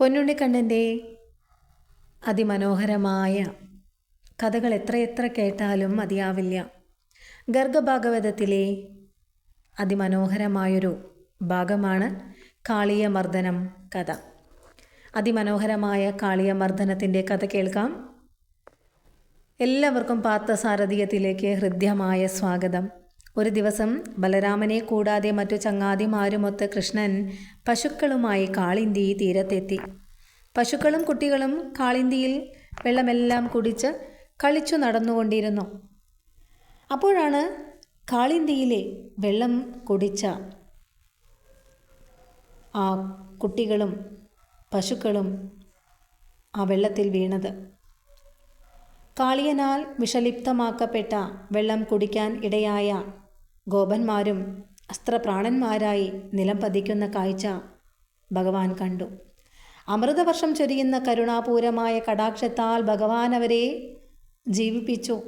പൊന്നുണ്ണിക്കണ്ണന്റെ അതിമനോഹരമായ കഥകൾ എത്രയെത്ര കേട്ടാലും മതിയാവില്ല. ഗർഗഭാഗവതത്തിലെ അതിമനോഹരമായൊരു ഭാഗമാണ് കാളിയമർദ്ദനം കഥ. അതിമനോഹരമായ കാളിയമർദ്ദനത്തിന്റെ കഥ കേൾക്കാം. എല്ലാവർക്കും പാർത്ഥസാരഥിയത്തിലേക്ക് ഹൃദ്യമായ സ്വാഗതം. ഒരു ദിവസം ബലരാമനെ കൂടാതെ മറ്റു ചങ്ങാതിമാരുമൊത്ത് കൃഷ്ണൻ പശുക്കളുമായി കാളിന്തി തീരത്തെത്തി. പശുക്കളും കുട്ടികളും കാളിന്തിയിൽ വെള്ളമെല്ലാം കുടിച്ച് കളിച്ചു നടന്നുകൊണ്ടിരുന്നു. അപ്പോഴാണ് കാളിന്തിയിലെ വെള്ളം കുടിച്ച ആ കുട്ടികളും പശുക്കളും ആ വെള്ളത്തിൽ വീണത്. കാളിയനാൽ വിഷലിപ്തമാക്കപ്പെട്ട വെള്ളം കുടിക്കാൻ ഇടയായ ഗോപന്മാരും അസ്ത്രപ്രാണന്മാരായി നിലം പതിക്കുന്ന കാഴ്ച ഭഗവാൻ കണ്ടു. അമൃതവർഷം ചൊരിയുന്ന കരുണാപൂരമായ കടാക്ഷത്താൽ ഭഗവാൻ അവരെ ജീവിപ്പിച്ചു.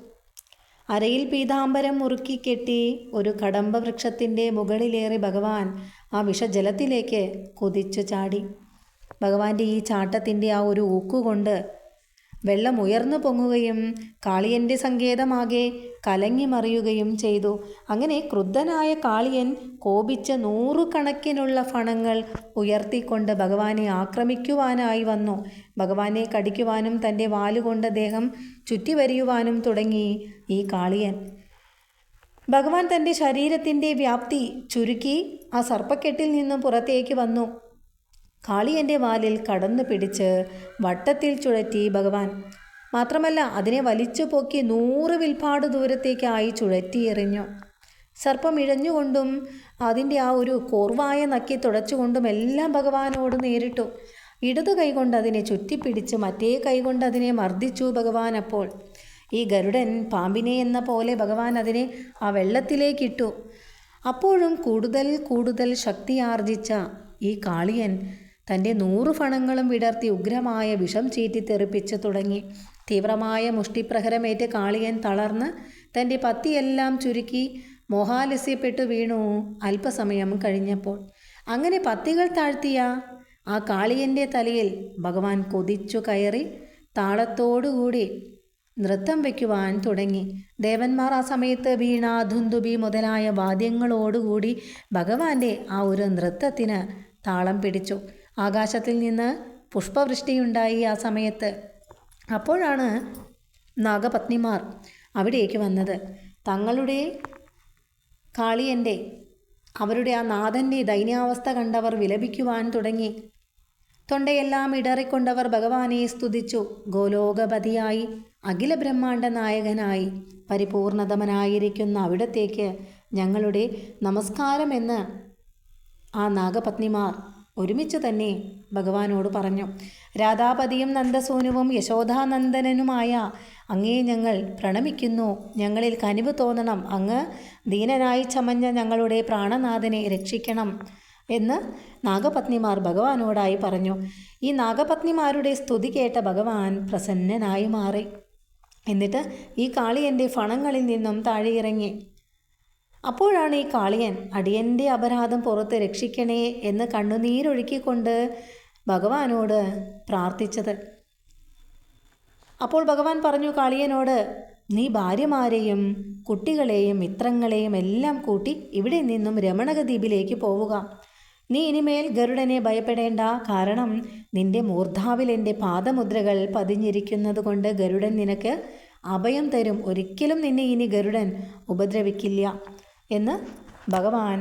അരയിൽ പീതാംബരം മുറുക്കി കെട്ടി ഒരു കടമ്പ വൃക്ഷത്തിന്റെ മുകളിലേറി ഭഗവാൻ ആ വിഷജലത്തിലേക്ക് കുതിച്ചു ചാടി. ഭഗവാന്റെ ഈ ചാട്ടത്തിന്റെ ആ ഒരു ഊക്കുകൊണ്ട് വെള്ളം ഉയർന്നു പൊങ്ങുകയും കാളിയന്റെ സങ്കേതമാകെ കലങ്ങി മറിയുകയും ചെയ്തു. അങ്ങനെ ക്രുദ്ധനായ കാളിയൻ കോപിച്ച നൂറുകണക്കിനുള്ള ഫണങ്ങൾ ഉയർത്തിക്കൊണ്ട് ഭഗവാനെ ആക്രമിക്കുവാനായി വന്നു. ഭഗവാനെ കടിക്കുവാനും തന്റെ വാലുകൊണ്ട് ദേഹം ചുറ്റിവരിയുവാനും തുടങ്ങി ഈ കാളിയൻ. ഭഗവാൻ തന്റെ ശരീരത്തിന്റെ വ്യാപ്തി ചുരുക്കി ആ സർപ്പക്കെട്ടിൽ നിന്നും പുറത്തേക്ക് വന്നു. കാളിയന്റെ വാലിൽ കടന്നു പിടിച്ച് വട്ടത്തിൽ ചുഴറ്റി ഭഗവാൻ. മാത്രമല്ല അതിനെ വലിച്ചു പൊക്കി നൂറ് വിൽപ്പാട് ദൂരത്തേക്കായി ചുഴറ്റി എറിഞ്ഞു. സർപ്പം ഇഴഞ്ഞുകൊണ്ടും അതിന്റെ ആ ഒരു കോർവായ നക്കി തുടച്ചുകൊണ്ടും എല്ലാം ഭഗവാനോട് നേരിട്ടു. ഇടതു കൈകൊണ്ട് അതിനെ ചുറ്റിപ്പിടിച്ച് മറ്റേ കൈകൊണ്ട് അതിനെ മർദ്ദിച്ചു ഭഗവാൻ അപ്പോൾ. ഈ ഗരുഡൻ പാമ്പിനെ എന്ന പോലെ ഭഗവാൻ അതിനെ ആ വെള്ളത്തിലേക്കിട്ടു. അപ്പോഴും കൂടുതൽ കൂടുതൽ ശക്തിയാർജിച്ച ഈ കാളിയൻ തന്റെ നൂറ് ഫണങ്ങളും വിടർത്തി ഉഗ്രമായ വിഷം ചീറ്റി ചീറ്റിത്തെറിപ്പിച്ചു തുടങ്ങി. തീവ്രമായ മുഷ്ടിപ്രഹരമേറ്റ് കാളിയൻ തളർന്ന് തന്റെ പത്തിയെല്ലാം ചുരുക്കി മോഹാലസ്യപ്പെട്ടു വീണു അല്പസമയം കഴിഞ്ഞപ്പോൾ. അങ്ങനെ പത്തികൾ താഴ്ത്തിയ? ആ കാളിയന്റെ തലയിൽ ഭഗവാൻ കൊതിച്ചു കയറി താളത്തോടുകൂടി നൃത്തം വയ്ക്കുവാൻ തുടങ്ങി. ദേവന്മാർ ആ സമയത്ത് വീണ ധുന്തുബി മുതലായ വാദ്യങ്ങളോടുകൂടി ഭഗവാന്റെ ആ ഒരു നൃത്തത്തിന് താളം പിടിച്ചു. ആകാശത്തിൽ നിന്ന് പുഷ്പവൃഷ്ടിയുണ്ടായി ആ സമയത്ത്. അപ്പോഴാണ് നാഗപത്നിമാർ അവിടേക്ക് വന്നത്. തങ്ങളുടെ കാളിയന്റെ അവരുടെ ആ നാഥന്റെ ദൈന്യാവസ്ഥ കണ്ടവർ വിലപിക്കുവാൻ തുടങ്ങി. തൊണ്ടയെല്ലാം ഇടറിക്കൊണ്ടവർ ഭഗവാനെ സ്തുതിച്ചു. ഗോലോകപതിയായി അഖില ബ്രഹ്മാണ്ട നായകനായി പരിപൂർണതമനായിരിക്കുന്ന അവിടത്തേക്ക് ഞങ്ങളുടെ നമസ്കാരമെന്ന് ആ നാഗപത്നിമാർ ഒരുമിച്ച് തന്നെ ഭഗവാനോട് പറഞ്ഞു. രാധാപതിയും നന്ദസൂനുവും യശോധാനന്ദനനുമായ അങ്ങേ ഞങ്ങൾ പ്രണമിക്കുന്നു. ഞങ്ങളിൽ കനിവ് തോന്നണം. അങ്ങ് ദീനനായി ചമഞ്ഞ ഞങ്ങളുടെ പ്രാണനാഥനെ രക്ഷിക്കണം എന്ന് നാഗപത്നിമാർ ഭഗവാനോടായി പറഞ്ഞു. ഈ നാഗപത്നിമാരുടെ സ്തുതി കേട്ട ഭഗവാൻ പ്രസന്നനായി മാറി. എന്നിട്ട് ഈ കാളി എന്റെ ഫണങ്ങളിൽ നിന്നും താഴെ ഇറങ്ങി. അപ്പോഴാണ് ഈ കാളിയൻ അടിയന്റെ അപരാധം പുറത്ത് രക്ഷിക്കണേ എന്ന് കണ്ണുനീരൊഴുക്കിക്കൊണ്ട് ഭഗവാനോട് പ്രാർത്ഥിച്ചത്. അപ്പോൾ ഭഗവാൻ പറഞ്ഞു കാളിയനോട് നീ ഭാര്യമാരെയും കുട്ടികളെയും മിത്രങ്ങളെയും എല്ലാം കൂട്ടി ഇവിടെ നിന്നും രമണകദ്വീപിലേക്ക് പോവുക. നീ ഇനിമേൽ ഗരുഡനെ ഭയപ്പെടേണ്ട. കാരണം നിന്റെ മൂർധാവിൽ എന്റെ പാദമുദ്രകൾ പതിഞ്ഞിരിക്കുന്നത് കൊണ്ട് ഗരുഡൻ നിനക്ക് അഭയം തരും. ഒരിക്കലും നിന്നെ ഇനി ഗരുഡൻ ഉപദ്രവിക്കില്ല. എന്ന് ഭഗവാൻ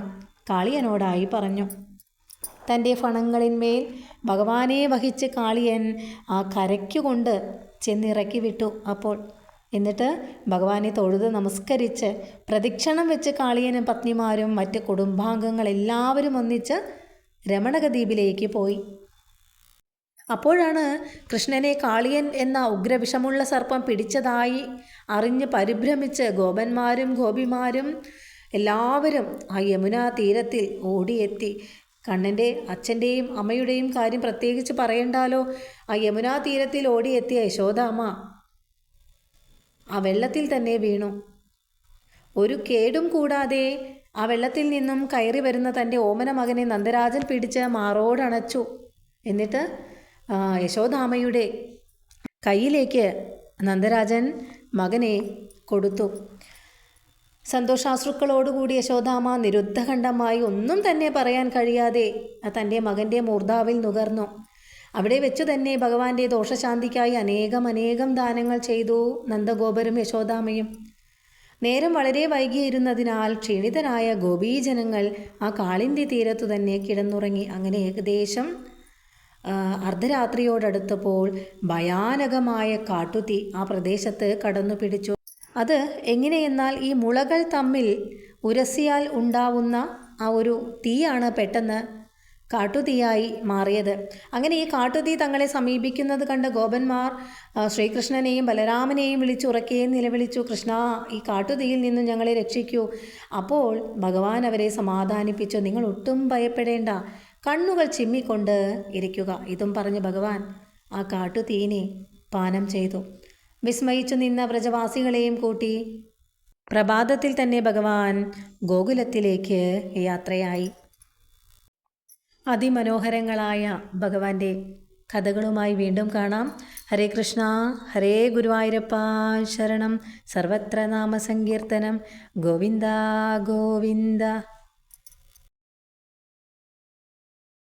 കാളിയനോടായി പറഞ്ഞു. തന്റെ ഫണങ്ങളിന്മേൽ ഭഗവാനെ വഹിച്ച് കാളിയൻ ആ കരയ്ക്കുകൊണ്ട് ചെന്നിറക്കി വിട്ടു അപ്പോൾ. എന്നിട്ട് ഭഗവാനെ തൊഴുത് നമസ്കരിച്ച് പ്രദക്ഷിണം വെച്ച് കാളിയനും പത്നിമാരും മറ്റ് കുടുംബാംഗങ്ങൾ എല്ലാവരും ഒന്നിച്ച് രമണകദ്വീപിലേക്ക് പോയി. അപ്പോഴാണ് കൃഷ്ണനെ കാളിയൻ എന്ന ഉഗ്രവിഷമുള്ള സർപ്പം പിടിച്ചതായി അറിഞ്ഞ് പരിഭ്രമിച്ച് ഗോപന്മാരും ഗോപിമാരും എല്ലാവരും ആ യമുനാ തീരത്തിൽ ഓടിയെത്തി. കണ്ണന്റെ അച്ഛന്റെയും അമ്മയുടെയും കാര്യം പ്രത്യേകിച്ച് പറയണ്ടാലോ? ആ യമുനാ തീരത്തിൽ ഓടിയെത്തിയ യശോദാമ്മ ആ വെള്ളത്തിൽ തന്നെ വീണു. ഒരു കേടും കൂടാതെ ആ വെള്ളത്തിൽ നിന്നും കയറി വരുന്ന തന്റെ ഓമന മകനെ നന്ദരാജൻ പിടിച്ച് മാറോടണച്ചു. എന്നിട്ട് യശോദാമയുടെ കയ്യിലേക്ക് നന്ദരാജൻ മകനെ കൊടുത്തു. സന്തോഷാശ്രുക്കളോടുകൂടി യശോദാമ നിരുദ്ധഖണ്ഡമായി ഒന്നും തന്നെ പറയാൻ കഴിയാതെ തന്റെ മകന്റെ മൂർധാവിൽ നുകർന്നു. അവിടെ വെച്ചു തന്നെ ഭഗവാന്റെ ദോഷശാന്തിക്കായി അനേകം അനേകം ദാനങ്ങൾ ചെയ്തു നന്ദഗോപരും യശോദാമയും. നേരം വളരെ വൈകിയിരുന്നതിനാൽ ക്ഷീണിതരായ ഗോപീജനങ്ങൾ ആ കാളിന്റെ തീരത്തു തന്നെ കിടന്നുറങ്ങി. അങ്ങനെ ഏകദേശം അർദ്ധരാത്രിയോടടുത്തപ്പോൾ ഭയാനകമായ കാട്ടുതീ ആ പ്രദേശത്ത് കടന്നു പിടിച്ചു അത് എങ്ങനെയെന്നാൽ ഈ മുളകൾ തമ്മിൽ ഉരസിയാൽ ഉണ്ടാവുന്ന ആ ഒരു തീയാണ് പെട്ടെന്ന് കാട്ടുതീയായി മാറിയത്. അങ്ങനെ ഈ കാട്ടുതീ തങ്ങളെ സമീപിക്കുന്നത് കണ്ട് ഗോപന്മാർ ശ്രീകൃഷ്ണനെയും ബലരാമനെയും വിളിച്ചു വിളിച്ചുറക്കുകയും നിലവിളിച്ചു കൃഷ്ണ ഈ കാട്ടുതീയിൽ നിന്നും ഞങ്ങളെ രക്ഷിക്കൂ. അപ്പോൾ ഭഗവാൻ അവരെ സമാധാനിപ്പിച്ചു. നിങ്ങൾ ഒട്ടും ഭയപ്പെടേണ്ട. കണ്ണുകൾ ചിമ്മിക്കൊണ്ട് ഇരിക്കുക ഇതും പറഞ്ഞ് ഭഗവാൻ ആ കാട്ടുതീനെ പാനം ചെയ്തു. വിസ്മയിച്ചു നിന്ന വ്രജവാസികളെയും കൂട്ടി പ്രഭാതത്തിൽ തന്നെ ഭഗവാൻ ഗോകുലത്തിലേക്ക് യാത്രയായി. അതിമനോഹരങ്ങളായ ഭഗവാന്റെ കഥകളുമായി വീണ്ടും കാണാം. ഹരേ കൃഷ്ണ ഹരേ ഗുരുവായൂരപ്പ ശരണം. സർവത്ര നാമസങ്കീർത്തനം ഗോവിന്ദ ഗോവിന്ദ.